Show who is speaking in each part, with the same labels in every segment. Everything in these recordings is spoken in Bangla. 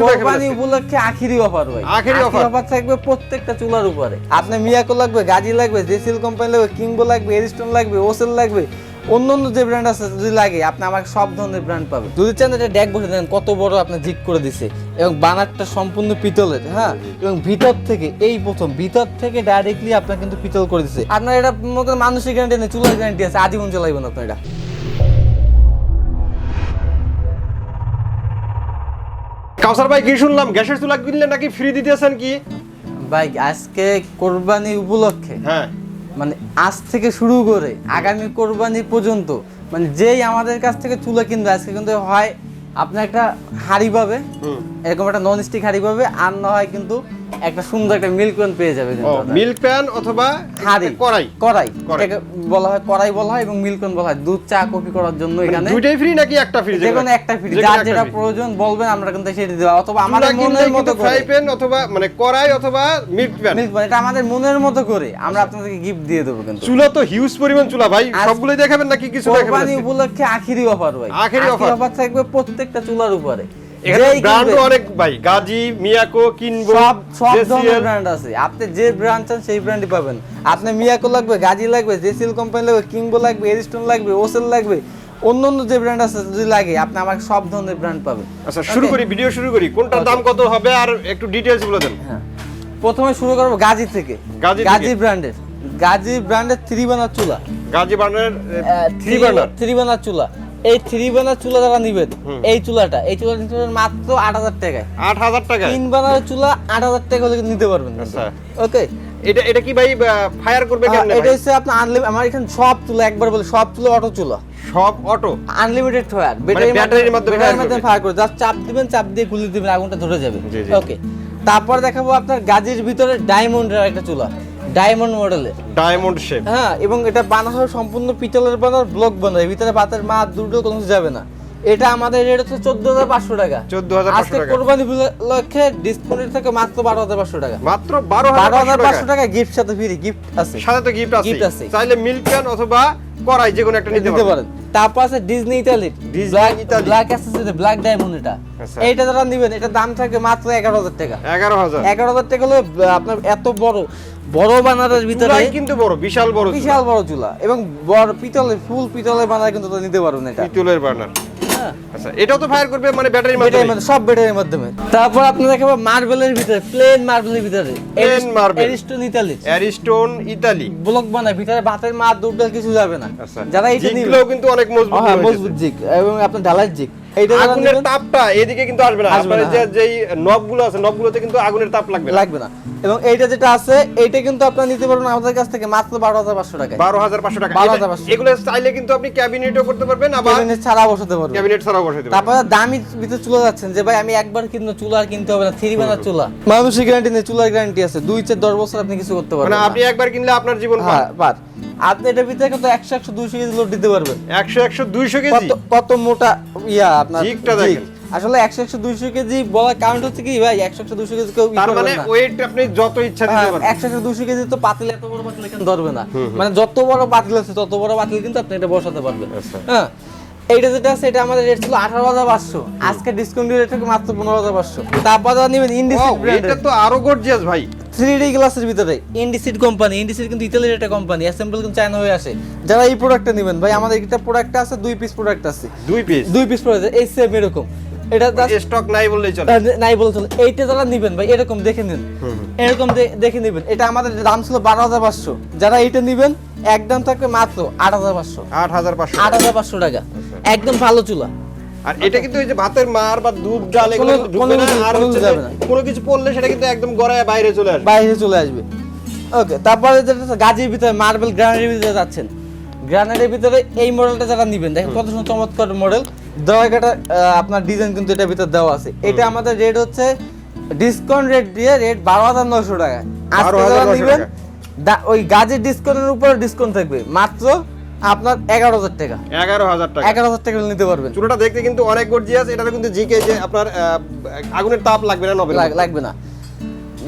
Speaker 1: কোরবানি উপলক্ষে আখিরি অফার ভাই।
Speaker 2: আখেরি?
Speaker 1: অফার। থাকবে প্রত্যেকটা চুলার উপরে। আপনার মিয়াকো লাগবে গাজি লাগবে জেসিল কোম্পানি লাগবে কিংবো লাগবে এরিস্টন লাগবে ওসেল লাগবে অন্য অন্য যে ব্র্যান্ড আছে যদি লাগে আপনি আমাকে সব ধরনের ব্র্যান্ড পাবেন। যদি চান এটা ড্যাক বসে দেন কত বড় আপনার জিক করে দিছে। এবং বানারটা সম্পূর্ণ পিতলের হ্যাঁ? এবং ভিতর থেকে এই প্রথম ভিতর থেকে ডাইরেক্টলি আপনার কিন্তু পিতল করে দিছে। আপনার এটা মতো মানুষের গ্যারান্টি নেই চুলার গ্যারান্টি আছে আজীবন চালাইবেন আপনার এটা।
Speaker 2: কাউসার ভাই কি শুনলাম? গ্যাসের চুলা কিনলে নাকি ফ্রি দিতেছেন কি?
Speaker 1: ভাই আজকে কোরবানি উপলক্ষে
Speaker 2: হ্যাঁ।
Speaker 1: মানে আজ থেকে শুরু করে আগামী কোরবানি পর্যন্ত মানে যেই আমাদের কাছ থেকে চুলা কিনবে আজকে কিন্তু হয় আপনি একটা হাড়ি পাবে এরকম একটা নন স্টিক হাড়ি পাবে আর না হয় কিন্তু একটা সুন্দর একটা মিল্ক ওয়ান পেয়ে যাবে কিন্তু
Speaker 2: মিল্ক প্যান অথবা
Speaker 1: হাড়ি
Speaker 2: কড়াই।
Speaker 1: কড়াই। এটাকে বলা হয় কড়াই বলা হয় এবং মিল্ক ওয়ান বলা হয়। দুধ চা কফি করার জন্য এখানে
Speaker 2: দুইটাই ফ্রি নাকি একটা ফ্রি
Speaker 1: যে কোনো একটা ফ্রি যার যেটা প্রয়োজন বলবেন আমরা কিন্তু সেটা দেওয়া অথবা আমাদের মনের মতো
Speaker 2: ফ্রাই প্যান অথবা মানে কড়াই অথবা মিল্ক প্যান
Speaker 1: মিল্ক ওয়ান এটা আমাদের মনের মতো করে। আমরা আপনাদেরকে গিফট দিয়ে দেবো কিন্তু।
Speaker 2: চুলা তো হিউজ পরিমাণ চুলা। ভাই সবগুলোই দেখাবেন নাকি কিছু দেখাবেন?
Speaker 1: কোরবানি উপলক্ষে আখিরি অফার ভাই।
Speaker 2: আখেরি
Speaker 1: অফার থাকবে প্রত্যেকটা চুলার উপরে।
Speaker 2: এখানে
Speaker 1: যেই
Speaker 2: অনেক ভাই গাজি মিয়াকো কিনবো
Speaker 1: সব সব ধরনের ব্র্যান্ড আছে। আপনি যে ব্র্যান্ড চান সেই ব্র্যান্ডই পাবেন। আপনি মিয়াকো লাগবে গাজি লাগবে জেসিল কোম্পানি লাগবে কিংবো লাগবে এরিস্টন লাগবে ওসেল লাগবে অন্য অন্য যে ব্র্যান্ড আছে যদি লাগে আপনি আমাকে সব ধরনের ব্র্যান্ড পাবেন।
Speaker 2: আচ্ছা শুরু করি ভিডিও শুরু করি। কোনটার দাম কত হবে আর একটু ডিটেইলস বলে দেন।
Speaker 1: হ্যাঁ। প্রথমে শুরু করব গাজি থেকে।
Speaker 2: গাজী
Speaker 1: ব্র্যান্ডের গাজি ব্র্যান্ডের থ্রি বানার চুলা।
Speaker 2: Gazi three
Speaker 1: three three burner চুলা। এই থ্রি বানার চুলা যারা নিবেন এই চুলাটা এই চুলা নিতে পারবেন মাত্র আট হাজার টাকায়।
Speaker 2: আট হাজার টাকা
Speaker 1: তিন বানার চুলা আট হাজার টাকা হলে নিতে পারবেন
Speaker 2: আচ্ছা।
Speaker 1: ওকে
Speaker 2: এটা এটা কি ভাই ফায়ার করবে
Speaker 1: এটা হচ্ছে আনলিমিটেড আমার এখানে সব চুলা একবার বলে সব চুলা অটো চুলা।
Speaker 2: সব অটো?
Speaker 1: আনলিমিটেড ফায়ার
Speaker 2: ব্যাটারির মাধ্যমে
Speaker 1: ব্যাটারির মাধ্যমে ফায়ার করে জাস্ট চাপ দিবেন চাপ দিয়ে গুলি দিবেন আগুনটা ধরে যাবে। ওকে তারপর দেখাবো আপনার গাজির ভিতরে ডায়মন্ডের একটা চুলা। ডায়মন্ড মডেলের
Speaker 2: ডায়মন্ড শেপ
Speaker 1: হ্যাঁ এবং এটা বানানো সম্পূর্ণ পিতলের বানার ব্লক বানায় এর ভিতরে বাতের মা দুটো কোনো যাবে না। এটা আমাদের রেট হচ্ছে চোদ্দ হাজার পাঁচশো টাকা।
Speaker 2: 14,500
Speaker 1: আজকে
Speaker 2: টাকা।
Speaker 1: কোরবানি উপলক্ষে ডিসকাউন্ট থেকে মাত্র বারো হাজার পাঁচশো টাকা।
Speaker 2: মাত্র বারো
Speaker 1: বারো হাজার
Speaker 2: হাজার
Speaker 1: পাঁচশো টাকা গিফট সাথে ফ্রি গিফট আছে।
Speaker 2: সাথে তো গিফট আছে
Speaker 1: Gift আছে।
Speaker 2: চাইলে মিল্ক ক্যান অথবা কড়াই যে কোনো একটা নিতে পারেন।
Speaker 1: তারপর আছে Disney Italy
Speaker 2: Disney Italy।
Speaker 1: Black accessory black diamond এটা।
Speaker 2: আচ্ছা।
Speaker 1: এইটা যারা নেবেন এটা দাম থাকে মাত্র এগারো হাজার টাকা।
Speaker 2: এগারো হাজার।
Speaker 1: এগারো হাজার টাকা হলে আপনার এত বড় বড় বানারের ভিতরে
Speaker 2: কিন্তু বড় বিশাল বড়
Speaker 1: বিশাল বড় চুলা। এবং বড় পিতলের ফুল পিতলের বানার কিন্তু তো নিতে পারবেন এটা।
Speaker 2: পিতলের বার্নার
Speaker 1: হ্যাঁ।
Speaker 2: আচ্ছা এটাও তো ফায়ার করবে মানে ব্যাটারির মাধ্যমে?
Speaker 1: সব ব্যাটারির মাধ্যমে। তারপর আপনি দেখাবো মার্বেলের ভিতরে প্লেন মার্বেলের ভিতরে।
Speaker 2: Plain marble।
Speaker 1: Ariston Italy
Speaker 2: Ariston Italy
Speaker 1: block বানায় ভিতরে ভাতের মা দুধ কিছু যাবে না।
Speaker 2: আচ্ছা
Speaker 1: যারা এইটা নিবে।
Speaker 2: কিন্তু অনেক মজবুত
Speaker 1: হ্যাঁ মজবুত জিক। এবং আপনার ঢালাই জিক। এইটা
Speaker 2: আগুনের তাপটা এদিকে কিন্তু আসবে না।
Speaker 1: আসবে
Speaker 2: যে। যেই নবগুলো আছে নবগুলোতে কিন্তু আগুনের তাপ লাগবে
Speaker 1: লাগবে না। এবং এইটা যেটা আছে এইটা কিন্তু আপনারা নিতে পারবেন আমাদের কাছ থেকে মাত্র বারো হাজার পাঁচশো টাকায়।
Speaker 2: বারো হাজার পাঁচশো টাকা।
Speaker 1: 12,500
Speaker 2: এটা- এগুলো চাইলে কিন্তু আপনি ক্যাবিনেটও করতে পারবেন আবার
Speaker 1: ক্যাবিনেট ছাড়া বসাতে পারবেন।
Speaker 2: ক্যাবিনেট ছাড়াও বসাতে পারবেন।
Speaker 1: তারপরে দামি ভিতরে চুলা যাচ্ছেন যে ভাই আমি একবার কিনবো চুলা কিনতে হবে না থ্রি বানার চুলা। মানুষের গ্যারান্টি নেই চুলার গ্যারান্টি আছে। দুই চার দশ বছর আপনি কিছু করতে
Speaker 2: মানে
Speaker 1: পারবেন
Speaker 2: আপনি একবার কিনলে আপনার জীবন পার।
Speaker 1: হ্যাঁ আপনি এটার ভিতরে কিন্তু একশো একশো দুইশো কেজি লোড দিতে পারবেন।
Speaker 2: একশো একশো দুইশো কেজি?
Speaker 1: কত মোটা ইয়া আপনার
Speaker 2: জিগটা দেখেন।
Speaker 1: আসলে একশো একশো দুইশো কেজি বলার কারণ হচ্ছে কি ভাই একশো একশো দুইশো কেজি কেউ
Speaker 2: তার মানে ওয়েট আপনি যত ইচ্ছা দিতে
Speaker 1: হ্যাঁ,
Speaker 2: পারবেন।
Speaker 1: একশো একশো দুশো কেজি তো পাতিল এত বড় পাতিল এখানে ধরবে না? মানে যত বড় পাতিল আছে তত বড় পাতিল কিন্তু আপনি এটা বসাতে পারবেন।
Speaker 2: আচ্ছা।
Speaker 1: হ্যাঁ এইটা যেটা আছে এটা আমাদের রেট ছিল আঠারো হাজার পাঁচশো। আজকে ডিসকাউন্ট রেট মাত্র পনেরো হাজার পাঁচশো। তারপর নেবেন ইন্ডিসিড
Speaker 2: Wow, এটা তো আরও গর্জিয়াস ভাই।
Speaker 1: থ্রি ডি গ্লাসের ভিতরে ইন্ডিসিড কোম্পানি ইন্ডিসিড কিন্তু ইতালির একটা কোম্পানি অ্যাসেম্বল কিন্তু চায়না হয়ে আসে। যারা এই প্রোডাক্টটা নেবেন ভাই আমাদের একটা প্রোডাক্ট আছে দুই পিস প্রোডাক্ট আছে।
Speaker 2: দুই পিস
Speaker 1: দুই পিস প্রোডাক্ট এই সেম এরকম। এটা
Speaker 2: স্টক নাই বললেই চলে।
Speaker 1: নাই বলে চলে। এইটা যারা নিবেন ভাই এরকম দেখে নিন। এরকম দেখে নিবেন। এটা আমাদের দাম ছিল বারো হাজার পাঁচশো। যারা এইটা নিবেন একদম থাকবে মাত্র আট হাজার পাঁচশো।
Speaker 2: আট হাজার পাঁচশো।
Speaker 1: আট হাজার পাঁচশো টাকা। একদম ভালো চুলা।
Speaker 2: আর এটা কিন্তু এই যে ভাতের মার বা দুধ ডাল এগুলো
Speaker 1: কোনো-
Speaker 2: ঢুকবে না আর হচ্ছে
Speaker 1: যাবে না।
Speaker 2: কোনো কিছু পড়লে সেটা কিন্তু একদম গড়ায় বাইরে চলে আসবে।
Speaker 1: বাইরে চলে আসবে। ওকে তারপরে যেটা গাজির ভিতরে মার্বেল গ্রানাইটের ভিতরে যাচ্ছেন। গ্রানাইটের ভিতরে এই মডেলটা যারা নিবেন দেখেন কত সুন্দর চমৎকার মডেল দেওয়াটা আপনার ডিজাইন কিন্তু এটার ভিতরে দেওয়া আছে। এটা আমাদের রেট হচ্ছে ডিসকাউন্ট রেট দিয়ে রেট বারো হাজার নয়শো টাকা আজকে যারা
Speaker 2: 12,900
Speaker 1: নিবেন ওই গাজের ডিসকাউন্টের উপরে ডিসকাউন্ট থাকবে। মাত্র আপনার এগারো হাজার টাকা।
Speaker 2: এগারো হাজার টাকা।
Speaker 1: এগারো হাজার টাকা নিতে পারবেন।
Speaker 2: চুলোটা দেখতে কিন্তু অনেক গর্জিয়াস। এটাতে কিন্তু জিকে যে আপনার আগুনের তাপ লাগবে না
Speaker 1: লাগবে না।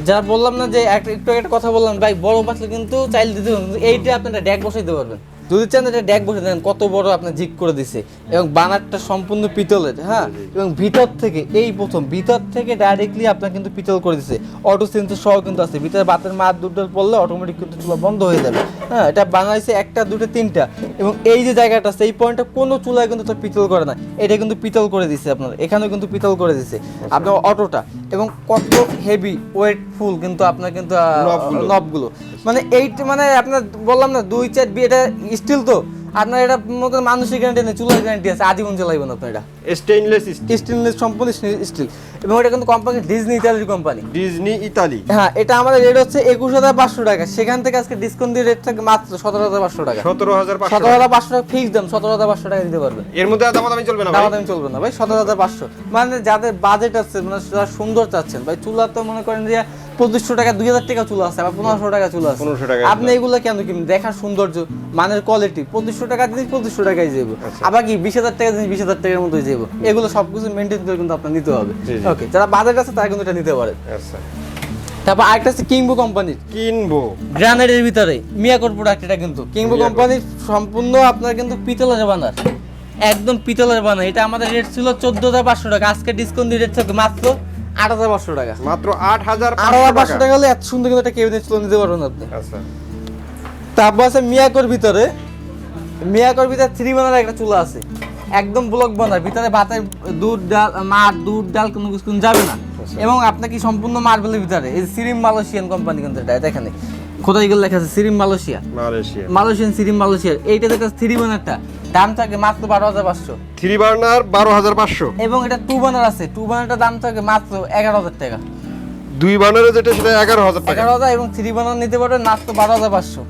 Speaker 1: যা বললাম না যে একটা একটু একটা কথা বললাম ভাই বড় পাতলে কিন্তু চাইলে দিতে পারবেন এইটা আপনারা ড্যাক বসাইতে পারবেন। যদি চান এটা ড্যাক বসে দেন কত বড় আপনার জিক করে দিছে। এবং বানারটা সম্পূর্ণ পিতলের হ্যাঁ? এবং ভিতর থেকে এই প্রথম ভিতর থেকে ডাইরেক্টলি আপনার কিন্তু পিতল করে দিছে। অটো সেন্সর সহ কিন্তু আছে। ভিতরে বাতের মার দুটো পড়লে অটোমেটিক কিন্তু চুলা বন্ধ হয়ে যাবে। হ্যাঁ এটা বানাইছে একটা দুটো তিনটা। এবং এই যে জায়গাটা আছে এই পয়েন্টটা কোনো চুলায় কিন্তু পিতল করে না। এটা কিন্তু পিতল করে দিছে আপনার। এখানেও কিন্তু পিতল করে দিছে আপনার অটোটা এবং কত হেভি ওয়েটফুল কিন্তু আপনার কিন্তু
Speaker 2: নবগুলো।
Speaker 1: মানে এইটা মানে আপনার বললাম না দুই চার বি এটা স্টিল তো। আপনার এটা মনে মানুষের গ্যারান্টি নেই চুলার গ্যারান্টি আছে আজীবন চালাইবেন আপনার এটা।
Speaker 2: স্টেইনলেস
Speaker 1: স্টেনলেস সম্পূর্ণ স্টিল এবং এটা কিন্তু কোম্পানি ডিজনি ইতালির কোম্পানি
Speaker 2: ডিজনি ইতালি
Speaker 1: হ্যাঁ এটা আমাদের রেট হচ্ছে একুশ হাজার পাঁচশো টাকা। সেখান থেকে আজকে ডিসকাউন্ট দিয়ে রেট থাকে মাত্র সতেরো হাজার পাঁচশো টাকা।
Speaker 2: সতেরো হাজার
Speaker 1: সতেরো হাজার পাঁচশো টাকা ফিক্স দাম সতেরো হাজার পাঁচশো টাকা দিতে পারবে
Speaker 2: এর মধ্যে আর দামাদামি চলবে না ভাই?
Speaker 1: দামাদামি চলবে না ভাই সতেরো হাজার পাঁচশো। মানে যাদের বাজেট আছে মানে সুন্দর চাচ্ছেন ভাই চুলা তো মনে করেন যে পঁচিশশো টাকা দুই হাজার টাকা চুল আছে আবার পনেরোশো টাকা চুল আছে।
Speaker 2: 1500 টাকা
Speaker 1: আপনি এগুলো কেন কিনবেন? দেখার সৌন্দর্য মানের কোয়ালিটি পঁচিশশো টাকা জিনিস পঁচিশশো টাকায় যাব
Speaker 2: আচ্ছা।
Speaker 1: আবার কি বিশ হাজার টাকা জিনিস বিশ হাজার টাকার মতোই যাব এগুলো সবকিছু মেনটেন করে কিন্তু আপনার নিতে হবে। ওকে যারা বাজেট আছে তারা কিন্তু এটা নিতে পারে।
Speaker 2: আচ্ছা।
Speaker 1: তারপর আরেকটা আছে কিংবো কোম্পানির।
Speaker 2: কিনবো
Speaker 1: গ্রানাইটের ভিতরে মিয়াকোর প্রোডাক্ট এটা কিন্তু। কিংবো কোম্পানির সম্পূর্ণ আপনার কিন্তু পিতলের বানার। একদম পিতলের বানা এটা আমাদের রেট ছিল চোদ্দ হাজার পাঁচশো টাকা। আজকে ডিসকাউন্ট রেট থাকে মাত্র আট হাজার পাঁচশো টাকা।
Speaker 2: মাত্র আট হাজার
Speaker 1: আট হাজার পাঁচশো টাকা। হলে এত সুন্দর কিন্তু একটা কেবিনেট পারবেন আপনি।
Speaker 2: আচ্ছা।
Speaker 1: তারপর আছে মিয়াকোর ভিতরে। মিয়াকোর ভিতরে থ্রি বানার একটা চুলা আছে। একদম ব্লক বানার ভিতরে ভাতের দুধ ডাল মার দুধ ডাল কোনো কিছু যাবে না। এবং আপনাকে কি সম্পূর্ণ মার্বেলের ভিতরে? এই সিরিম মালয়েশিয়ান কোম্পানি কিন্তু এটা দেখেন কোথায় গেলে লেখা আছে? SIRIM Malaysia.
Speaker 2: Malaysia.
Speaker 1: Malaysian SIRIM মালয়েশিয়ার এইটা দেখে থ্রি বানারটা দাম থাকে মাত্র বারো হাজার পাঁচশো।
Speaker 2: থ্রি বার্নার বারো হাজার পাঁচশো।
Speaker 1: এবং এটা টু বানার আছে। টু বানারটার দাম থাকে মাত্র এগারো হাজার টাকা।
Speaker 2: দুই বার্নারে যেটা সেটা এগারো হাজার টাকা।
Speaker 1: এগারো হাজার এবং থ্রি বানার নিতে পারবেন মাত্র বারো হাজার পাঁচশো।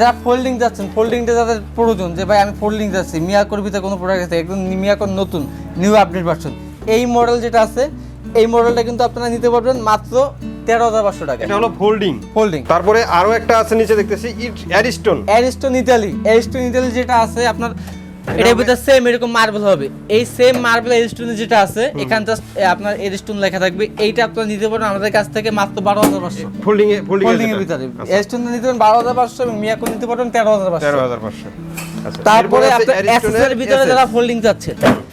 Speaker 1: যারা ফোল্ডিং যাচ্ছেন ফোল্ডিংটা যাদের প্রয়োজন যে ভাই আমি ফোল্ডিং যাচ্ছি মিয়াকোর ভিতরে কোনো প্রোডাক্ট আছে? একদম মিয়াকোর নতুন নিউ আপডেট ভার্সন এই মডেল যেটা আছে এই মডেলটা কিন্তু আপনারা নিতে পারবেন মাত্র তেরো হাজার পাঁচশো টাকা।
Speaker 2: এটা হলো ফোল্ডিং
Speaker 1: ফোল্ডিং
Speaker 2: তারপরে আরও একটা আছে নিচে দেখতেছি Ariston.
Speaker 1: Ariston Italy. Ariston Italy যেটা আছে আপনার এটার ভিতরে সেম এরকম মার্বেল হবে। এই সেম মার্বেল এরিস্টোন যেটা আছে এখান জাস্ট আপনার এরিস্টোন লেখা থাকবে। এইটা আপনারা নিতে পারেন আমাদের কাছ থেকে মাত্র বারো হাজার পাঁচশো।
Speaker 2: ফোল্ডিং ফোল্ডিং
Speaker 1: এর ভিতরে। এরিস্টোন নিতে পারেন বারো হাজার পাঁচশো এবং মিয়াকো নিতে পারেন তেরো হাজার পাঁচশো।
Speaker 2: তেরো হাজার পাঁচশো। আচ্ছা,
Speaker 1: তারপরে আপনার ভিতরে যারা ফোল্ডিং চাচ্ছে। ফোল্ডিং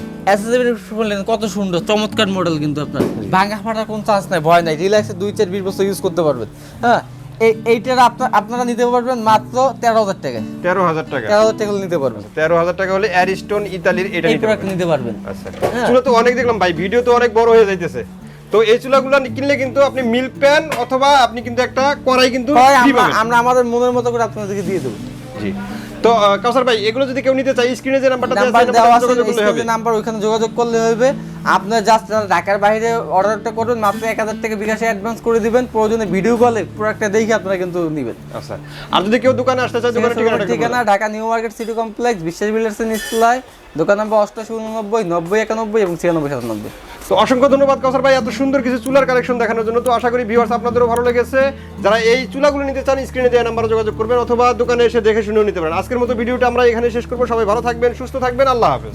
Speaker 1: কত সুন্দর চমৎকার মডেল কিন্তু আপনার। ভাঙা ফাটার কোনো চান্স নাই ভয় নাই রিল্যাক্সে দুই চার বিশ বছর ইউজ করতে পারবেন। হ্যাঁ এইটার আপনার আপনারা নিতে পারবেন মাত্র তেরো হাজার টাকায়।
Speaker 2: তেরো হাজার টাকা।
Speaker 1: তেরো হাজার টাকা নিতে পারবেন।
Speaker 2: তেরো হাজার টাকা হলে অ্যারিস্টোন ইতালির এটা নিতে পারবেন।
Speaker 1: নিতে পারবেন।
Speaker 2: আচ্ছা।
Speaker 1: হ্যাঁ।
Speaker 2: চুলা তো অনেক দেখলাম ভাই ভিডিও তো অনেক বড় হয়ে যাইতেছে। তো এই চুলাগুলো কিনলে কিন্তু আপনি মিল্ক প্যান অথবা আপনি কিন্তু একটা কড়াই কিন্তু
Speaker 1: আমরা আমাদের মনের মতো করে আপনাদেরকে দিয়ে দেবো।
Speaker 2: জি। তো কাউসার ভাই এগুলো যদি কেউ নিতে চায় স্ক্রিনে যে নাম্বারটা দেওয়া
Speaker 1: নাম্বার
Speaker 2: আছে
Speaker 1: দেওয়া আছে
Speaker 2: করলে
Speaker 1: নাম্বার ওইখানে যোগাযোগ করলে হবে। আপনার জাস্ট ঢাকার বাইরে অর্ডারটা করুন মাত্র এক হাজার টাকা বিকাশে অ্যাডভান্স করে দিবেন। প্রয়োজনে ভিডিও কলে প্রোডাক্টটা দেখে আপনারা কিন্তু নেবেন।
Speaker 2: আচ্ছা আর যদি কেউ দোকানে আসতে চায় দোকানের
Speaker 1: ঠিকানা Dhaka new market city complex Biswas বিল্ডার্সের নিচতলায়। দোকান নম্বর অষ্টাশি উননব্বই নব্বই একানব্বই এবং ছিয়ানব্বই সাতানব্বই।
Speaker 2: তো অসংখ্য ধন্যবাদ কাউসার ভাই, এত সুন্দর কিছু চুলার কালেকশন দেখানোর জন্য। তো আশা করি ভিউয়ার্স আপনাদেরও ভালো লেগেছে। যারা এই চুলাগুলো নিতে চান স্ক্রিনে দেওয়া নাম্বার যোগাযোগ করবেন অথবা দোকানে এসে দেখে শুনেও নিতে পারেন। আজকের মতো ভিডিওটা আমরা এখানে শেষ করব। সবাই ভালো থাকবেন, সুস্থ থাকবেন। আল্লাহ হাফেজ।